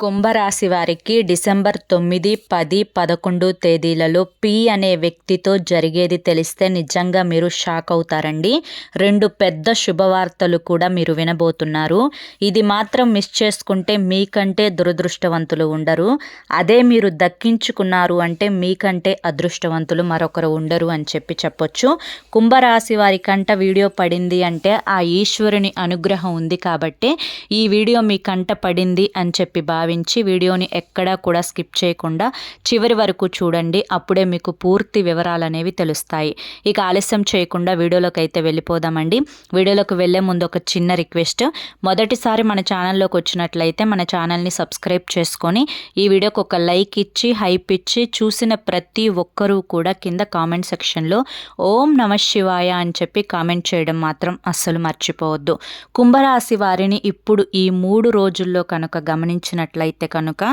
కుంభరాశి వారికి డిసెంబర్ తొమ్మిది పది పదకొండు తేదీలలో పి అనే వ్యక్తితో జరిగేది తెలిస్తే నిజంగా మీరు షాక్ అవుతారండి. రెండు పెద్ద శుభవార్తలు కూడా మీరు వినబోతున్నారు. ఇది మాత్రం మిస్ చేసుకుంటే మీకంటే దురదృష్టవంతులు ఉండరు. అదే మీరు దక్కించుకున్నారు అంటే మీకంటే అదృష్టవంతులు మరొకరు ఉండరు అని చెప్పి చెప్పొచ్చు. కుంభరాశి వారి కంట వీడియో పడింది అంటే ఆ ఈశ్వరుని అనుగ్రహం ఉంది కాబట్టి ఈ వీడియో మీ కంట పడింది అని చెప్పి భావించి వీడియోని ఎక్కడా కూడా స్కిప్ చేయకుండా చివరి వరకు చూడండి. అప్పుడే మీకు పూర్తి వివరాలు అనేవి తెలుస్తాయి. ఇక ఆలస్యం చేయకుండా వీడియోలోకి అయితే వెళ్ళిపోదామండి. వీడియోలోకి వెళ్ళే ముందు ఒక చిన్న రిక్వెస్ట్. మొదటిసారి మన ఛానల్లోకి వచ్చినట్లయితే మన ఛానల్ని సబ్స్క్రైబ్ చేసుకొని ఈ వీడియోకి ఒక లైక్ ఇచ్చి హైప్ ఇచ్చి చూసిన ప్రతి ఒక్కరూ కూడా కింద కామెంట్ సెక్షన్లో ఓం నమ శివాయ అని చెప్పి కామెంట్ చేయడం మాత్రం అస్సలు మర్చిపోవద్దు. కుంభరాశి వారిని ఇప్పుడు ఈ మూడు రోజుల్లో కనుక గమనించినట్లయితే కనుక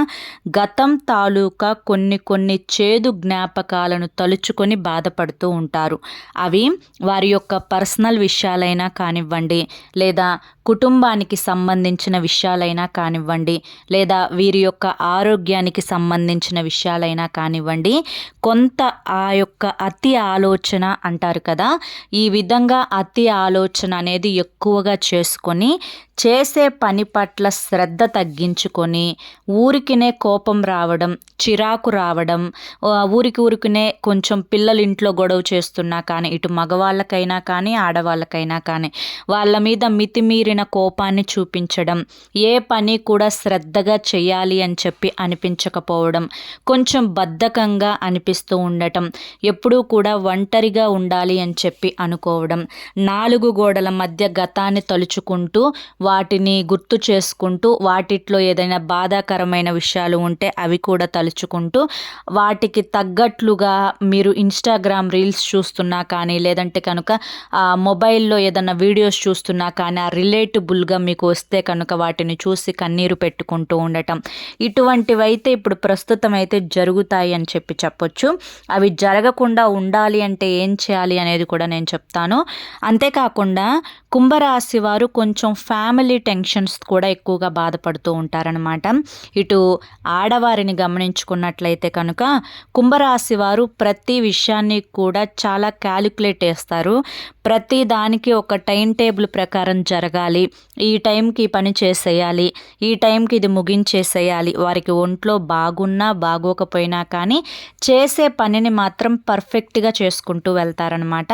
గతం తాలూకా కొన్ని కొన్ని చేదు జ్ఞాపకాలను తలుచుకొని బాధపడుతూ ఉంటారు. అవి వారి యొక్క పర్సనల్ విషయాలైనా కానివ్వండి లేదా కుటుంబానికి సంబంధించిన విషయాలైనా కానివ్వండి లేదా వీరి యొక్క ఆరోగ్యానికి సంబంధించిన విషయాలైనా కానివ్వండి కొంత ఆ యొక్క అతి ఆలోచన అంటారు కదా ఈ విధంగా అతి ఆలోచన అనేది ఎక్కువగా చేసుకొని చేసే పని పట్ల శ్రద్ధ తగ్గించుకొని ఊరికినే కోపం రావడం చిరాకు రావడం ఊరికి ఊరికినే కొంచెం పిల్లలు ఇంట్లో గొడవ చేస్తున్నా కానీ ఇటు మగవాళ్ళకైనా కానీ ఆడవాళ్ళకైనా కానీ వాళ్ళ మీద మితిమీరిన కోపాన్ని చూపించడం ఏ పని కూడా శ్రద్ధగా చేయాలి అని చెప్పి అనిపించకపోవడం కొంచెం బద్ధకంగా అనిపిస్తూ ఉండటం ఎప్పుడూ కూడా ఒంటరిగా ఉండాలి అని చెప్పి అనుకోవడం నాలుగు గోడల మధ్య గతాన్ని తలుచుకుంటూ వాటిని గుర్తు చేసుకుంటూ వాటిట్లో ఏదైనా బాధాకరమైన విషయాలు ఉంటే అవి కూడా తలుచుకుంటూ వాటికి తగ్గట్లుగా మీరు ఇన్స్టాగ్రామ్ రీల్స్ చూస్తున్నా కానీ లేదంటే కనుక మొబైల్లో ఏదైనా వీడియోస్ చూస్తున్నా కానీ ఆ రిలేటబుల్గా మీకు వస్తే కనుక వాటిని చూసి కన్నీరు పెట్టుకుంటూ ఉండటం. ఇటువంటివైతే ఇప్పుడు ప్రస్తుతం అయితే జరుగుతాయి అని చెప్పి చెప్పొచ్చు. అవి జరగకుండా ఉండాలి అంటే ఏం చేయాలి అనేది కూడా నేను చెప్తాను. అంతేకాకుండా కుంభరాశి వారు కొంచెం ఫ్యామిలీ టెన్షన్స్ కూడా ఎక్కువగా బాధపడుతూ ఉంటారనమాట ఇటు ఆడవారిని గమనించుకున్నట్లయితే కనుక కుంభరాశి వారు ప్రతి విషయాన్ని కూడా చాలా క్యాలిక్యులేట్ చేస్తారు. ప్రతి దానికి ఒక టైం టేబుల్ ప్రకారం జరగాలి. ఈ టైంకి పని చేసేయాలి. ఈ టైంకి ఇది ముగించేసేయాలి. వారికి ఒంట్లో బాగున్నా బాగోకపోయినా కానీ చేసే పనిని మాత్రం పర్ఫెక్ట్గా చేసుకుంటూ వెళ్తారనమాట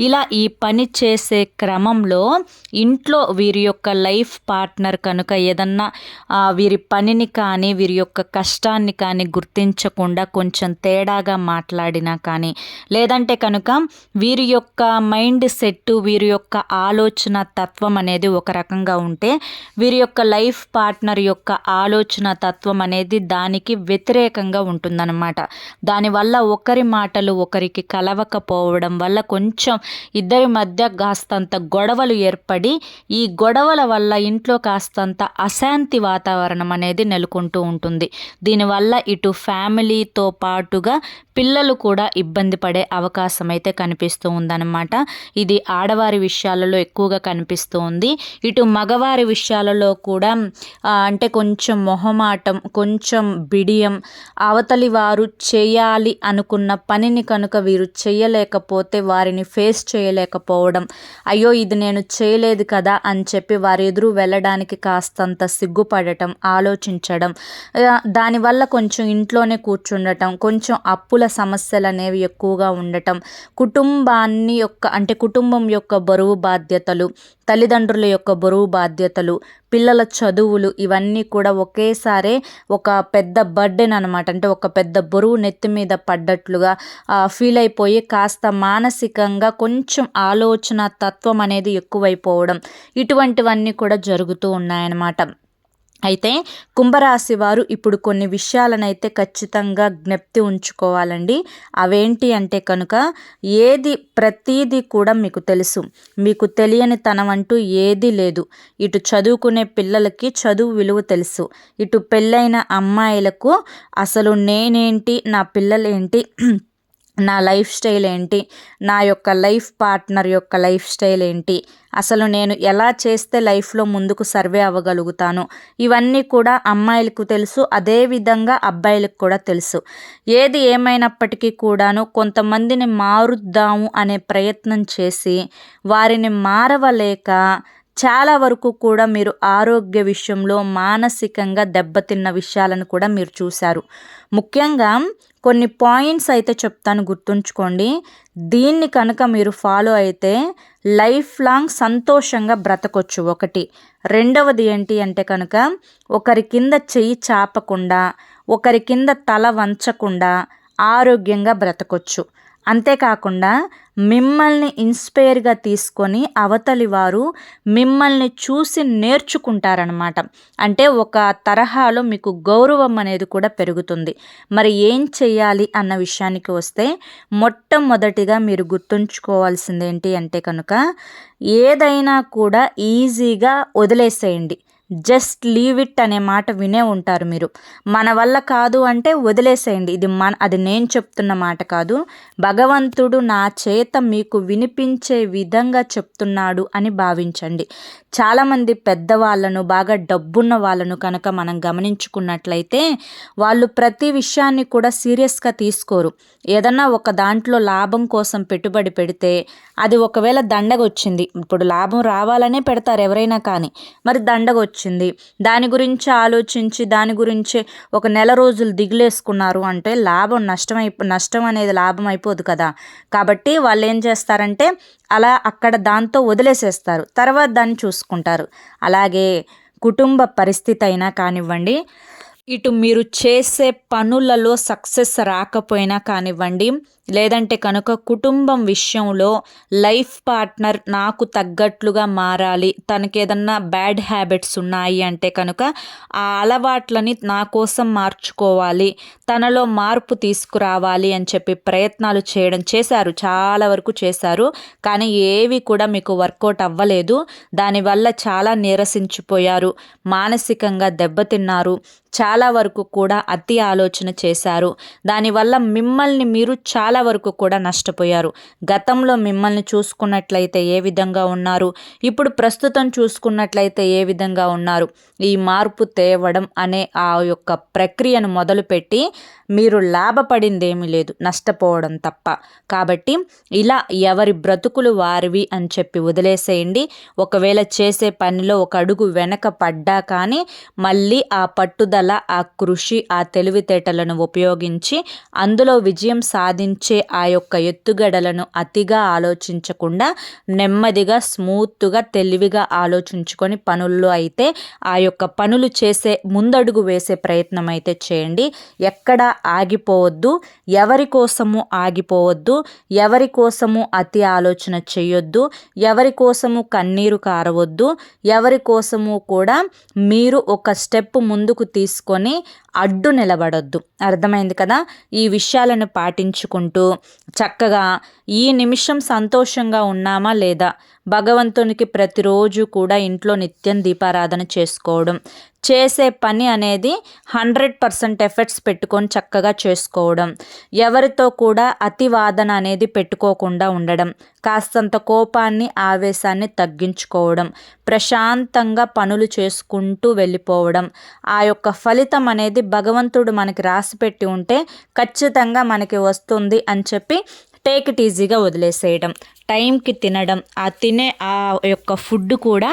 ఇలా ఈ పని చేసే క్రమంలో ఇంట్లో వీరి యొక్క లైఫ్ పార్ట్నర్ కనుక ఏదన్నా వీరి పనిని కానీ వీరి యొక్క కష్టాన్ని కానీ గుర్తించకుండా కొంచెం తేడాగా మాట్లాడినా కానీ లేదంటే కనుక వీరి యొక్క మైండ్ సెట్ వీరి యొక్క ఆలోచన తత్వం అనేది ఒక రకంగా ఉంటే వీరి యొక్క లైఫ్ పార్ట్నర్ యొక్క ఆలోచన తత్వం అనేది దానికి వ్యతిరేకంగా ఉంటుందన్నమాట. దానివల్ల ఒకరి మాటలు ఒకరికి కలవకపోవడం వల్ల కొంచెం ఇద్దరి మధ్య కాస్తంత గొడవలు ఏర్పడి ఈ గొడవల వల్ల ఇంట్లో కాస్తంత అశాంతి వాతావరణం అనేది నెలకొంటూ ఉంటుంది. దీనివల్ల ఇటు ఫ్యామిలీతో పాటుగా పిల్లలు కూడా ఇబ్బంది పడే అవకాశం అయితే కనిపిస్తూ ఉందన్నమాట. ఇది ఆడవారి విషయాలలో ఎక్కువగా కనిపిస్తూ ఉంది. ఇటు మగవారి విషయాలలో కూడా అంటే కొంచెం మొహమాటం కొంచెం బిడియం అవతలి వారు చేయాలి అనుకున్న పనిని కనుక వీరు చేయలేకపోతే వారిని ఫేస్ చేయలేకపోవడం అయ్యో ఇది నేను చేయలేదు కదా అని చెప్పి వారి ఎదురు వెళ్ళడానికి కాస్తంత సిగ్గుపడటం ఆలోచించడం దానివల్ల కొంచెం ఇంట్లోనే కూర్చుండటం కొంచెం అప్పుల సమస్యలు అనేవి ఎక్కువగా ఉండటం కుటుంబాన్ని యొక్క అంటే కుటుంబం యొక్క బరువు బాధ్యతలు తల్లిదండ్రుల యొక్క బరువు బాధ్యతలు పిల్లల చదువులు ఇవన్నీ కూడా ఒకేసారి ఒక పెద్ద బర్డెన్ అనమాట అంటే ఒక పెద్ద బరువు నెత్తి మీద పడ్డట్లుగా ఫీల్ అయిపోయి కాస్త మానసికంగా కొంచెం ఆలోచన తత్వం అనేది ఎక్కువైపోవడం ఇటువంటివన్నీ కూడా జరుగుతూ ఉన్నాయన్నమాట. అయితే కుంభరాశి వారు ఇప్పుడు కొన్ని విషయాలనైతే ఖచ్చితంగా జ్ఞప్తి ఉంచుకోవాలండి. అవేంటి అంటే కనుక ఏది ప్రతీది కూడా మీకు తెలుసు. మీకు తెలియని తనం అంటూ ఏది లేదు. ఇటు చదువుకునే పిల్లలకి చదువు విలువ తెలుసు. ఇటు పెళ్ళైన అమ్మాయిలకు అసలు నేనేంటి నా పిల్లలేంటి నా లైఫ్ స్టైల్ ఏంటి? నా యొక్క లైఫ్ పార్ట్నర్ యొక్క లైఫ్ స్టైల్ ఏంటి? అసలు నేను ఎలా చేస్తే లైఫ్లో ముందుకు సర్వే అవ్వగలుగుతాను? ఇవన్నీ కూడా అమ్మాయిలకు తెలుసు అదేవిధంగా అబ్బాయిలకు కూడా తెలుసు. ఏది ఏమైనప్పటికీ కూడాను కొంతమందిని మారుద్దాము అనే ప్రయత్నం చేసి వారిని మారవలేక చాలా వరకు కూడా మీరు ఆరోగ్య విషయంలో మానసికంగా దెబ్బతిన్న విషయాలను కూడా మీరు చూశారు. ముఖ్యంగా కొన్ని పాయింట్స్ అయితే చెప్తాను గుర్తుంచుకోండి. దీన్ని కనుక మీరు ఫాలో అయితే లైఫ్ లాంగ్ సంతోషంగా బ్రతకొచ్చు. ఒకటి. రెండవది ఏంటి అంటే కనుక ఒకరి కింద చెయ్యి చాపకుండా ఒకరి కింద తల వంచకుండా ఆరోగ్యంగా బ్రతకొచ్చు. అంతేకాకుండా మిమ్మల్ని ఇన్స్పైర్గా తీసుకొని అవతలి వారు మిమ్మల్ని చూసి నేర్చుకుంటారనమాట అంటే ఒక తరహాలో మీకు గౌరవం అనేది కూడా పెరుగుతుంది. మరి ఏం చేయాలి అన్న విషయానికి వస్తే మొట్టమొదటిగా మీరు గుర్తుంచుకోవాల్సింది ఏంటి అంటే కనుక ఏదైనా కూడా ఈజీగా వదిలేసేయండి. జస్ట్ లీవ్ ఇట్ అనే మాట వినే ఉంటారు మీరు. మన వల్ల కాదు అంటే వదిలేసేయండి. ఇది మన అది నేను చెప్తున్న మాట కాదు. భగవంతుడు నా చేత మీకు వినిపించే విధంగా చెప్తున్నాడు అని భావించండి. చాలామంది పెద్దవాళ్ళను బాగా డబ్బున్న వాళ్ళను కనుక మనం గమనించుకున్నట్లయితే వాళ్ళు ప్రతి విషయాన్ని కూడా సీరియస్గా తీసుకోరు. ఏదన్నా ఒక దాంట్లో లాభం కోసం పెట్టుబడి పెడితే అది ఒకవేళ దండగ వచ్చింది ఇప్పుడు లాభం రావాలనే పెడతారు ఎవరైనా కానీ మరి దండగ వచ్చింది దాని గురించి ఆలోచించి దాని గురించి ఒక నెల రోజులు దిగులేసుకున్నారు అంటే లాభం నష్టం అయిపో నష్టం అనేది లాభం అయిపోదు కదా. కాబట్టి వాళ్ళు ఏం చేస్తారంటే అలా అక్కడ దాంతో వదిలేసేస్తారు. తర్వాత దాన్ని చూసుకుంటారు. అలాగే కుటుంబ పరిస్థితి అయినా కానివ్వండి ఇటు మీరు చేసే పనులలో సక్సెస్ రాకపోయినా కానివ్వండి లేదంటే కనుక కుటుంబం విషయంలో లైఫ్ పార్ట్నర్ నాకు తగ్గట్లుగా మారాలి తనకి ఏదన్నా బ్యాడ్ హ్యాబిట్స్ ఉన్నాయి అంటే కనుక ఆ అలవాట్లని నా కోసం మార్చుకోవాలి తనలో మార్పు తీసుకురావాలి అని చెప్పి ప్రయత్నాలు చేయడం చేశారు చాలా వరకు చేశారు. కానీ ఏవి కూడా మీకు వర్కౌట్ అవ్వలేదు. దానివల్ల చాలా నీరసించిపోయారు మానసికంగా దెబ్బతిన్నారు చాలా వరకు కూడా అతి ఆలోచన చేశారు. దానివల్ల మిమ్మల్ని మీరు చాలా చాలా వరకు కూడా నష్టపోయారు. గతంలో మిమ్మల్ని చూసుకున్నట్లయితే ఏ విధంగా ఉన్నారు? ఇప్పుడు ప్రస్తుతం చూసుకున్నట్లయితే ఏ విధంగా ఉన్నారు? ఈ మార్పు తేవడం అనే ఆ యొక్క ప్రక్రియను మొదలుపెట్టి మీరు లాభపడింది ఏమీ లేదు. నష్టపోవడం తప్ప. కాబట్టి ఇలా ఎవరి బ్రతుకులు వారివి అని చెప్పి వదిలేసేయండి. ఒకవేళ చేసే పనిలో ఒక అడుగు వెనక పడ్డా కానీ మళ్ళీ ఆ పట్టుదల ఆ కృషి ఆ తెలివితేటలను ఉపయోగించి అందులో విజయం సాధించి ఆ యొక్క ఎత్తుగడలను అతిగా ఆలోచించకుండా నెమ్మదిగా స్మూత్గా తెలివిగా ఆలోచించుకొని పనుల్లో అయితే ఆ యొక్క పనులు చేసే ముందడుగు వేసే ప్రయత్నం అయితే చేయండి. ఎక్కడ ఆగిపోవద్దు. ఎవరి కోసము ఆగిపోవద్దు. ఎవరి కోసము అతి ఆలోచన చేయొద్దు. ఎవరి కోసము కన్నీరు కారవద్దు. ఎవరి కోసము కూడా మీరు ఒక స్టెప్ ముందుకు తీసుకొని అడ్డు నిలబడొద్దు. అర్థమైంది కదా? ఈ విషయాలను పాటించుకుంటూ చక్కగా ఈ నిమిషం సంతోషంగా ఉన్నామా లేదా? భగవంతునికి ప్రతిరోజు కూడా ఇంట్లో నిత్యం దీపారాధన చేసుకోవడం చేసే పని అనేది హండ్రెడ్ పర్సెంట్ ఎఫర్ట్స్ పెట్టుకొని చక్కగా చేసుకోవడం. ఎవరితో కూడా అతివాదన అనేది పెట్టుకోకుండా ఉండడం. కాస్తంత కోపాన్ని ఆవేశాన్ని తగ్గించుకోవడం. ప్రశాంతంగా పనులు చేసుకుంటూ వెళ్ళిపోవడం. ఆ యొక్క ఫలితం అనేది భగవంతుడు మనకి రాసిపెట్టి ఉంటే ఖచ్చితంగా మనకి వస్తుంది అని చెప్పి టేక్ ఇట్ ఈజీగా వదిలేసేయడం టైంకి తినడం ఆ తినే ఆ యొక్క ఫుడ్ కూడా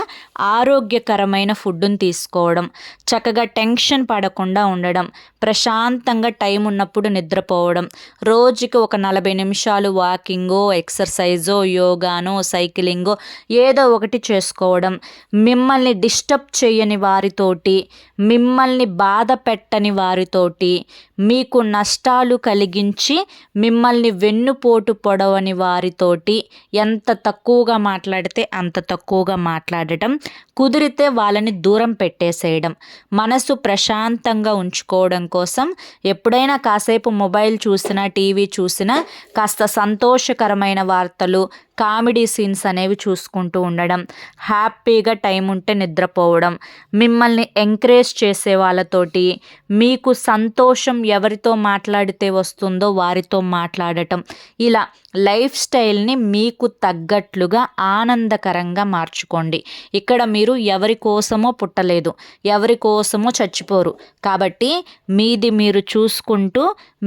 ఆరోగ్యకరమైన ఫుడ్ని తీసుకోవడం చక్కగా టెన్షన్ పడకుండా ఉండడం ప్రశాంతంగా టైం ఉన్నప్పుడు నిద్రపోవడం రోజుకి ఒక నలభై నిమిషాలు వాకింగో ఎక్సర్సైజో యోగానో సైక్లింగో ఏదో ఒకటి చేసుకోవడం మిమ్మల్ని డిస్టర్బ్ చేయని వారితోటి మిమ్మల్ని బాధ పెట్టని వారితోటి మీకు నష్టాలు కలిగించి మిమ్మల్ని వెన్నుపోటు పొడవని వారితోటి ఎంత తక్కువగా మాట్లాడితే అంత తక్కువగా మాట్లాడటం కుదిరితే వాళ్ళని దూరం పెట్టేసేయడం మనసు ప్రశాంతంగా ఉంచుకోవడం కోసం ఎప్పుడైనా కాసేపు మొబైల్ చూసినా టీవీ చూసినా కాస్త సంతోషకరమైన వార్తలు కామెడీ సీన్స్ అనేవి చూసుకుంటూ ఉండడం హ్యాపీగా టైం ఉంటే నిద్రపోవడం మిమ్మల్ని ఎంకరేజ్ చేసే వాళ్ళతోటి మీకు సంతోషం ఎవరితో మాట్లాడితే వస్తుందో వారితో మాట్లాడటం ఇలా లైఫ్ స్టైల్ని మీకు తగ్గట్లుగా ఆనందకరంగా మార్చుకోండి. ఇక్కడ మీరు ఎవరి కోసమో పుట్టలేదు ఎవరి కోసమో చచ్చిపోరు. కాబట్టి మీది మీరు చూసుకుంటూ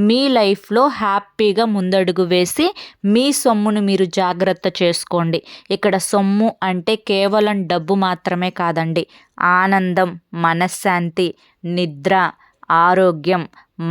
మీ లైఫ్లో హ్యాపీగా ముందడుగు వేసి మీ సొమ్మును మీరు జాగ్రత్త చేసుకోండి. ఇక్కడ సొమ్ము అంటే కేవలం డబ్బు మాత్రమే కాదండి ఆనందం మనశ్శాంతి నిద్ర ఆరోగ్యం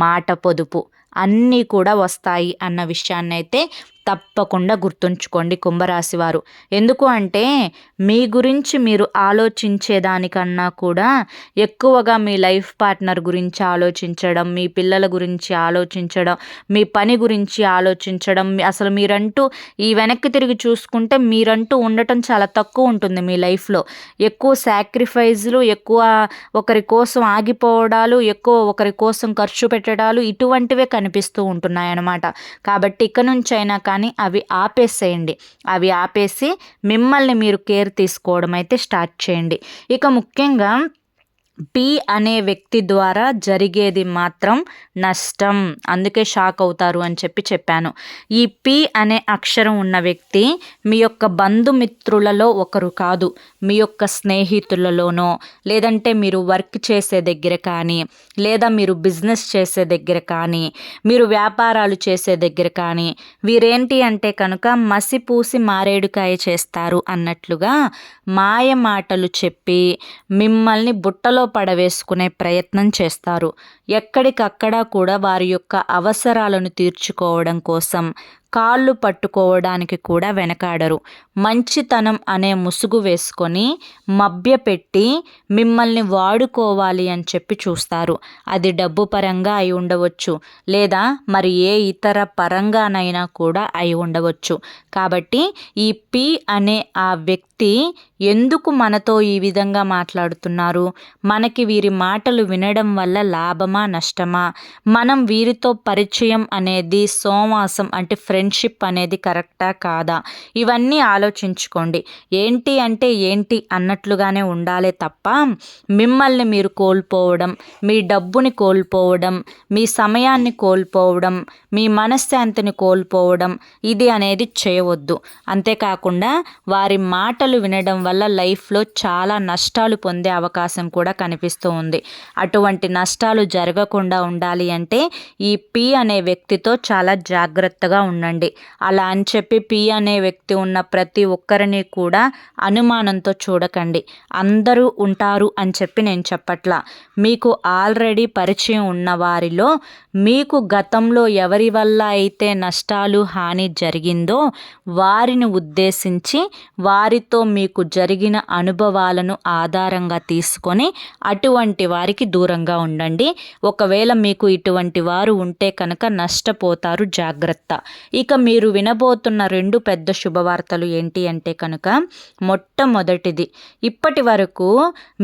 మాట పొదుపు అన్నీ కూడా వస్తాయి అన్న విషయాన్ని అయితే తప్పకుండా గుర్తుంచుకోండి కుంభరాశి వారు ఎందుకు అంటే మీ గురించి మీరు ఆలోచించేదానికన్నా కూడా ఎక్కువగా మీ లైఫ్ పార్ట్నర్ గురించి ఆలోచించడం మీ పిల్లల గురించి ఆలోచించడం మీ పని గురించి ఆలోచించడం అసలు మీరంటూ ఈ వెనక్కి తిరిగి చూసుకుంటే మీరంటూ ఉండటం చాలా తక్కువ ఉంటుంది మీ లైఫ్లో. ఎక్కువ సాక్రిఫైజ్లు ఎక్కువ ఒకరి కోసం ఆగిపోవడాలు ఎక్కువ ఒకరి కోసం ఖర్చు పెట్టడాలు ఇటువంటివే కనిపిస్తూ ఉంటున్నాయి అన్నమాట కాబట్టి ఇక నుంచి అయినా కానీ అవి ఆపేసేయండి. అవి ఆపేసి మిమ్మల్ని మీరు కేర్ తీసుకోవడం అయితే స్టార్ట్ చేయండి. ఇక ముఖ్యంగా పి అనే వ్యక్తి ద్వారా జరిగేది మాత్రం నష్టం. అందుకే షాక్ అవుతారు అని చెప్పి చెప్పాను. ఈ పి అనే అక్షరం ఉన్న వ్యక్తి మీ యొక్క బంధుమిత్రులలో ఒకరు కాదు. మీ యొక్క స్నేహితులలోనో లేదంటే మీరు వర్క్ చేసే దగ్గర కానీ లేదా మీరు బిజినెస్ చేసే దగ్గర కానీ మీరు వ్యాపారాలు చేసే దగ్గర కానీ వీరేంటి అంటే కనుక మసిపూసి మారేడుకాయ చేస్తారు అన్నట్లుగా మాయ మాటలు చెప్పి మిమ్మల్ని బుట్టలో పడవేసుకునే ప్రయత్నం చేస్తారు. ఎక్కడికక్కడ కూడా వారి యొక్క అవసరాలను తీర్చుకోవడం కోసం కాళ్ళు పట్టుకోవడానికి కూడా వెనకాడరు. మంచితనం అనే ముసుగు వేసుకొని మభ్యపెట్టి మిమ్మల్ని వాడుకోవాలి అని చెప్పి చూస్తారు. అది డబ్బు పరంగా అయి ఉండవచ్చు లేదా మరి ఏ ఇతర పరంగానైనా కూడా అయి ఉండవచ్చు. కాబట్టి ఈ పి అనే ఆ వ్యక్తి ఎందుకు మనతో ఈ విధంగా మాట్లాడుతున్నారు? మనకి వీరి మాటలు వినడం వల్ల లాభమా నష్టమా? మనం వీరితో పరిచయం అనేది సోమాసం అంటే ఫ్రెండ్షిప్ అనేది కరెక్టా కాదా? ఇవన్నీ ఆలోచించుకోండి. ఏంటి అంటే ఏంటి అన్నట్లుగానే ఉండాలే తప్ప మిమ్మల్ని మీరు కోల్పోవడం మీ డబ్బుని కోల్పోవడం మీ సమయాన్ని కోల్పోవడం మీ మనశ్శాంతిని కోల్పోవడం ఇది అనేది చేయవద్దు. అంతేకాకుండా వారి మాటలు వినడం వల్ల లైఫ్లో చాలా నష్టాలు పొందే అవకాశం కూడా కనిపిస్తూ ఉంది. అటువంటి నష్టాలు జరగకుండా ఉండాలి అంటే ఈ పి అనే వ్యక్తితో చాలా జాగ్రత్తగా ఉండండి. అలా అని చెప్పి పి అనే వ్యక్తి ఉన్న ప్రతి ఒక్కరిని కూడా అనుమానంతో చూడకండి. అందరూ ఉంటారు అని చెప్పి నేను చెప్పట్లా. మీకు ఆల్రెడీ పరిచయం ఉన్న వారిలో మీకు గతంలో ఎవరి వల్ల అయితే నష్టాలు హాని జరిగిందో వారిని ఉద్దేశించి వారితో మీకు జరిగిన అనుభవాలను ఆధారంగా తీసుకొని అటువంటి వారికి దూరంగా ఉండండి. ఒకవేళ మీకు ఇటువంటి వారు ఉంటే కనుక నష్టపోతారు. జాగ్రత్త. ఇక మీరు వినబోతున్న రెండు పెద్ద శుభవార్తలు ఏంటి అంటే కనుక మొట్టమొదటిది ఇప్పటి వరకు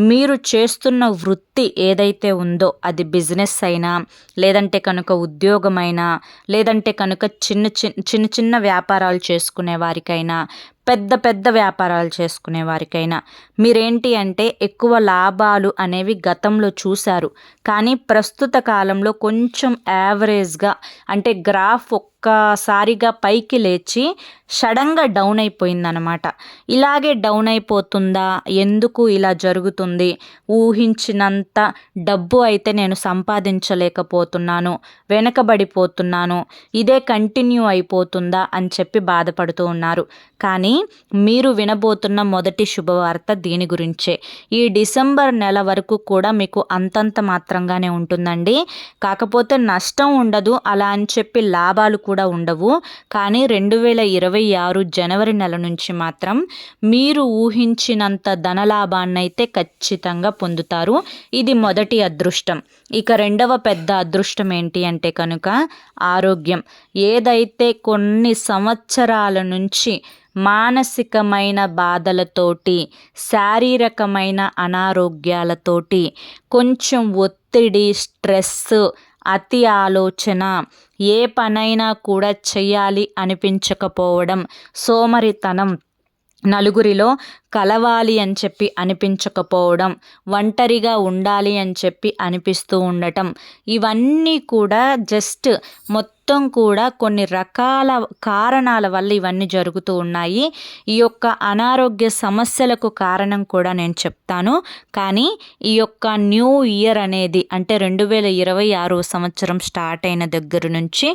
మీరు చేస్తున్న వృత్తి ఏదైతే ఉందో అది బిజినెస్ అయినా లేదంటే కనుక ఉద్యోగమైనా లేదంటే కనుక చిన్న చిన్న చిన్న వ్యాపారాలు చేసుకునే వారికైనా పెద్ద పెద్ద వ్యాపారాలు చేసుకునే వారికైనా మీరేంటి అంటే ఎక్కువ లాభాలు అనేవి గతంలో చూశారు. కానీ ప్రస్తుత కాలంలో కొంచెం యావరేజ్గా అంటే గ్రాఫ్ ఒక్కసారిగా పైకి లేచి సడన్గా డౌన్ అయిపోయిందనమాట ఇలాగే డౌన్ అయిపోతుందా? ఎందుకు ఇలా జరుగుతుంది? ఊహించినంత డబ్బు అయితే నేను సంపాదించలేకపోతున్నాను వెనకబడిపోతున్నాను ఇదే కంటిన్యూ అయిపోతుందా అని చెప్పి బాధపడుతూ ఉన్నారు. కానీ మీరు వినబోతున్న మొదటి శుభవార్త దీని గురించే. ఈ డిసెంబర్ నెల వరకు కూడా మీకు అంతంత మాత్రంగానే ఉంటుందండి. కాకపోతే నష్టం ఉండదు అలా అని చెప్పి లాభాలు కూడా ఉండవు. కానీ రెండు వేల ఇరవై ఆరు జనవరి నెల నుంచి మాత్రం మీరు ఊహించినంత ధనలాభాన్నైతే ఖచ్చితంగా పొందుతారు. ఇది మొదటి అదృష్టం. ఇక రెండవ పెద్ద అదృష్టం ఏంటి అంటే కనుక ఆరోగ్యం. ఏదైతే కొన్ని సంవత్సరాల నుంచి మానసికమైన బాధలతోటి శారీరకమైన అనారోగ్యాలతోటి కొంచెం ఒత్తిడి స్ట్రెస్ అతి ఆలోచన. ఏ పనైనా కూడా చేయాలి అనిపించకపోవడం సోమరితనం. నలుగురిలో కలవాలి అని చెప్పి అనిపించకపోవడం ఒంటరిగా ఉండాలి అని చెప్పి అనిపిస్తూ ఉండటం. ఇవన్నీ కూడా జస్ట్ మొత్తం మొత్తం కూడా కొన్ని రకాల కారణాల వల్ల ఇవన్నీ జరుగుతూ ఉన్నాయి. ఈ యొక్క అనారోగ్య సమస్యలకు కారణం కూడా నేను చెప్తాను. కానీ ఈ యొక్క న్యూ ఇయర్ అనేది అంటే రెండు వేల ఇరవై ఆరో సంవత్సరం స్టార్ట్ అయిన దగ్గర నుంచి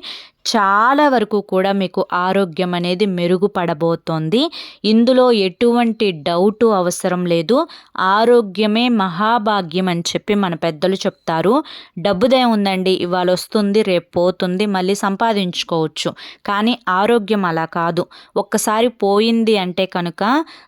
చాలా వరకు కూడా మీకు ఆరోగ్యం అనేది మెరుగుపడబోతోంది. ఇందులో ఎటువంటి డౌటు అవసరం లేదు. ఆరోగ్యమే మహాభాగ్యం అని చెప్పి మన పెద్దలు చెప్తారు. డబ్బుదే ఉందండి ఇవాళ వస్తుంది రేపు పోతుంది మళ్ళీ సంపాదించుకోవచ్చు. కానీ ఆరోగ్యం అలా కాదు. ఒక్కసారి పోయింది అంటే కనుక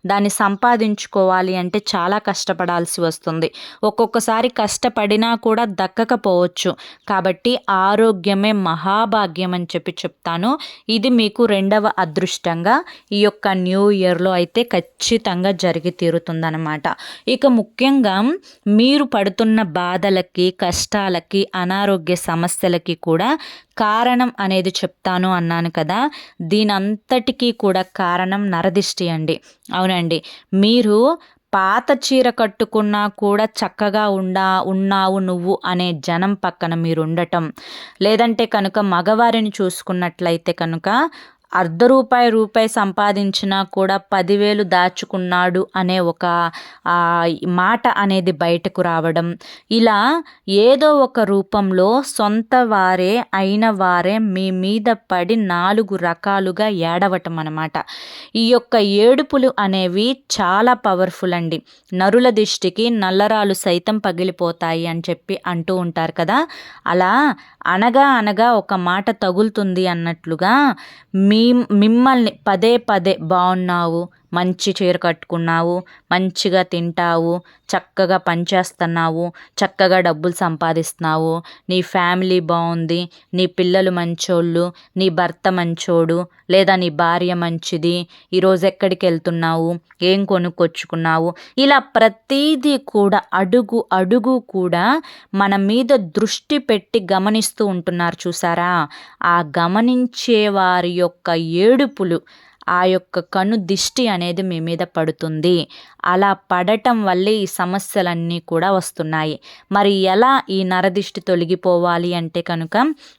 దాన్ని సంపాదించుకోవాలి అంటే చాలా కష్టపడాల్సి వస్తుంది. ఒక్కొక్కసారి కష్టపడినా కూడా దక్కకపోవచ్చు. కాబట్టి ఆరోగ్యమే మహాభాగ్యం అని చెప్పి చెప్తాను. ఇది మీకు రెండవ అదృష్టంగా ఈ యొక్క న్యూ ఇయర్లో అయితే ఖచ్చితంగా జరిగి తీరుతుందనమాట ఇక ముఖ్యంగా మీరు పడుతున్న బాధలకి కష్టాలకి అనారోగ్య సమస్యలకి కూడా కారణం అనేది చెప్తాను అన్నాను కదా. దీనంతటికీ కూడా కారణం నరదిష్టి అండి. అవునండి. మీరు పాత చీర కట్టుకున్నా కూడా చక్కగా ఉండా ఉన్నావు నువ్వు అనే జనం పక్కన మీరు ఉండటం లేదంటే కనుక మగవారిని చూసుకున్నట్లయితే కనుక అర్ధ రూపాయి రూపాయి సంపాదించినా కూడా పదివేలు దాచుకున్నాడు అనే ఒక మాట అనేది బయటకు రావడం. ఇలా ఏదో ఒక రూపంలో సొంత వారే అయిన వారే మీ మీద పడి నాలుగు రకాలుగా ఏడవటం అనమాట ఈ యొక్క ఏడుపులు అనేవి చాలా పవర్ఫుల్ అండి. నరుల దిష్టికి నల్లరాలు సైతం పగిలిపోతాయి అని చెప్పి అంటూ ఉంటారు కదా. అలా అనగా అనగా ఒక మాట తగులుతుంది అన్నట్లుగా మీ మిమ్మల్ని పదే పదే బాగున్నావు మంచి చీర కట్టుకున్నావు మంచిగా తింటావు చక్కగా పనిచేస్తున్నావు చక్కగా డబ్బులు సంపాదిస్తున్నావు. నీ ఫ్యామిలీ బాగుంది నీ పిల్లలు మంచోళ్ళు నీ భర్త మంచోడు లేదా నీ భార్య మంచిది ఈరోజు ఎక్కడికి వెళ్తున్నావు ఏం కొనుక్కొచ్చుకున్నావు? ఇలా ప్రతీదీ కూడా అడుగు అడుగు కూడా మన మీద దృష్టి పెట్టి గమనిస్తూ ఉంటున్నారు చూసారా? ఆ గమనించే వారి యొక్క ఏడుపులు ఆ యొక్క కను దిష్టి అనేది మీ మీద పడుతుంది. అలా పడటం వల్లే ఈ సమస్యలన్నీ కూడా వస్తున్నాయి. మరి ఎలా ఈ నరదిష్టి తొలగిపోవాలి అంటే కనుక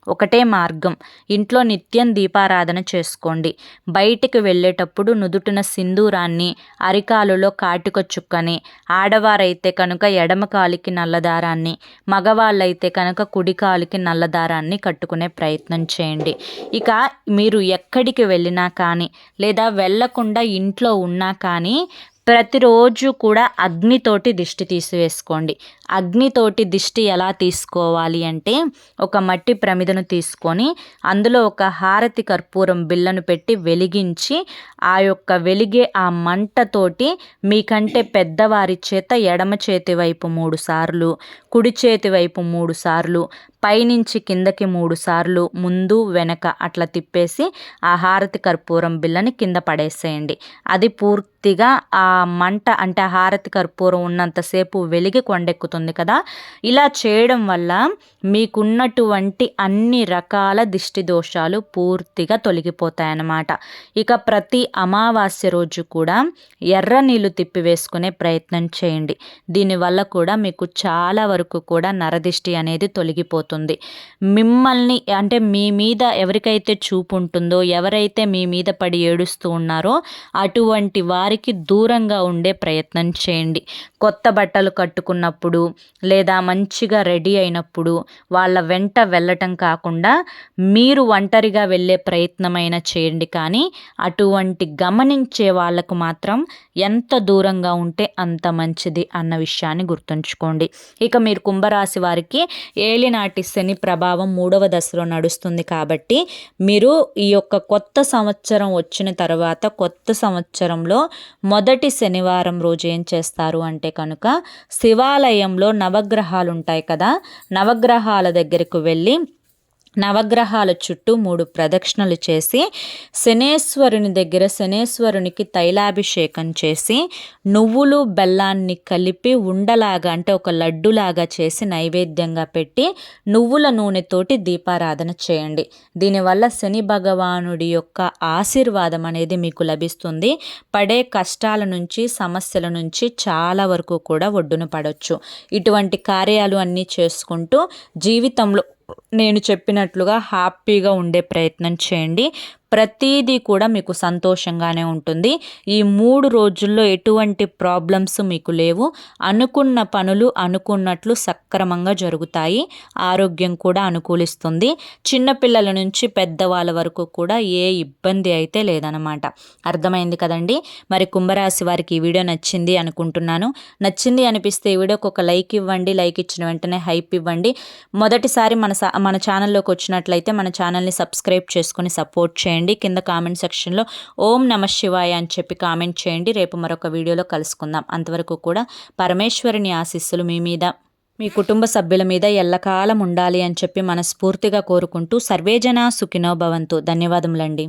ఒకటే మార్గం. ఇంట్లో నిత్యం దీపారాధన చేసుకోండి. బయటికి వెళ్ళేటప్పుడు నుదుటిన సింధూరాన్ని అరికాలులో కాటిక చుక్కని ఆడవారైతే కనుక ఎడమ కాలికి నల్లదారాన్ని మగవాళ్ళైతే కనుక కుడికాలికి నల్లదారాన్ని కట్టుకునే ప్రయత్నం చేయండి. ఇక మీరు ఎక్కడికి వెళ్ళినా కానీ లేదా వెళ్ళకుండా ఇంట్లో ఉన్నా కానీ ప్రతిరోజు కూడా అగ్నితోటి దిష్టి తీసివేసుకోండి. అగ్నితోటి దిష్టి ఎలా తీసుకోవాలి అంటే ఒక మట్టి ప్రమిదను తీసుకొని అందులో ఒక హారతి కర్పూరం బిల్లను పెట్టి వెలిగించి ఆ యొక్క వెలిగే ఆ మంటతోటి మీకంటే పెద్దవారి చేత ఎడమ చేతి వైపు మూడు సార్లు కుడి చేతి వైపు మూడు సార్లు పైనుంచి కిందకి మూడు సార్లు ముందు వెనక అట్లా తిప్పేసి ఆ హారతి కర్పూరం బిల్లని కింద పడేసేయండి. అది పూర్తిగా ఆ మంట అంటే హారతి కర్పూరం ఉన్నంతసేపు వెలిగి కొండెక్కుతుంది కదా. ఇలా చేయడం వల్ల మీకున్నటువంటి అన్ని రకాల దిష్టి దోషాలు పూర్తిగా తొలగిపోతాయన్నమాట. ఇక ప్రతి అమావాస్య రోజు కూడా ఎర్ర నీళ్ళు తిప్పివేసుకునే ప్రయత్నం చేయండి. దీనివల్ల కూడా మీకు చాలా వరకు కూడా నరదిష్టి అనేది తొలగిపోతుంది. అవుతుంది మిమ్మల్ని అంటే మీ మీద ఎవరికైతే చూపు ఉంటుందో ఎవరైతే మీ మీద పడి ఏడుస్తూ ఉన్నారో అటువంటి వారికి దూరంగా ఉండే ప్రయత్నం చేయండి. కొత్త బట్టలు కట్టుకున్నప్పుడు లేదా మంచిగా రెడీ అయినప్పుడు వాళ్ళ వెంట వెళ్ళటం కాకుండా మీరు ఒంటరిగా వెళ్ళే ప్రయత్నమైనా చేయండి. కానీ అటువంటి గమనించే వాళ్ళకు మాత్రం ఎంత దూరంగా ఉంటే అంత మంచిది అన్న విషయాన్ని గుర్తుంచుకోండి. ఇక మీరు కుంభరాశి వారికి ఏలినాటి శని ప్రభావం మూడవ దశలో నడుస్తుంది కాబట్టి మీరు ఈ యొక్క కొత్త సంవత్సరం వచ్చిన తర్వాత కొత్త సంవత్సరంలో మొదటి శనివారం రోజు ఏం చేస్తారు అంటే కనుక శివాలయంలో నవగ్రహాలు ఉంటాయి కదా నవగ్రహాల దగ్గరకు వెళ్ళి నవగ్రహాల చుట్టూ మూడు ప్రదక్షిణలు చేసి శనేశ్వరుని దగ్గర శనేశ్వరునికి తైలాభిషేకం చేసి నువ్వులు బెల్లాన్ని కలిపి ఉండలాగా అంటే ఒక లడ్డులాగా చేసి నైవేద్యంగా పెట్టి నువ్వుల నూనెతోటి దీపారాధన చేయండి. దీనివల్ల శని భగవానుడి యొక్క ఆశీర్వాదం అనేది మీకు లభిస్తుంది. పడే కష్టాల నుంచి సమస్యల నుంచి చాలా వరకు కూడా ఒడ్డున పడవచ్చు ఇటువంటి కార్యాలు అన్నీ చేసుకుంటూ జీవితంలో నేను చెప్పినట్లుగా హ్యాపీగా ఉండే ప్రయత్నం చేయండి. ప్రతీదీ కూడా మీకు సంతోషంగానే ఉంటుంది. ఈ మూడు రోజుల్లో ఎటువంటి ప్రాబ్లమ్స్ మీకు లేవు. అనుకున్న పనులు అనుకున్నట్లు సక్రమంగా జరుగుతాయి. ఆరోగ్యం కూడా అనుకూలిస్తుంది. చిన్నపిల్లల నుంచి పెద్దవాళ్ళ వరకు కూడా ఏ ఇబ్బంది అయితే లేదనమాట అర్థమైంది కదండి? మరి కుంభరాశి వారికి ఈ వీడియో నచ్చింది అనుకుంటున్నాను. నచ్చింది అనిపిస్తే ఈ వీడియోకి ఒక లైక్ ఇవ్వండి. లైక్ ఇచ్చిన వెంటనే హైప్ ఇవ్వండి. మొదటిసారి మన మన ఛానల్లోకి వచ్చినట్లయితే మన ఛానల్ని సబ్స్క్రైబ్ చేసుకొని సపోర్ట్ చేయండి. చేయండి. కింద కామెంట్ సెక్షన్లో ఓం నమ శివాయ అని చెప్పి కామెంట్ చేయండి. రేపు మరొక వీడియోలో కలుసుకుందాం. అంతవరకు కూడా పరమేశ్వరుని ఆశీస్సులు మీ మీద మీ కుటుంబ సభ్యుల మీద ఎల్లకాలం ఉండాలి అని చెప్పి మనస్ఫూర్తిగా కోరుకుంటూ సర్వేజన సుఖినో భవంతు. ధన్యవాదములండి.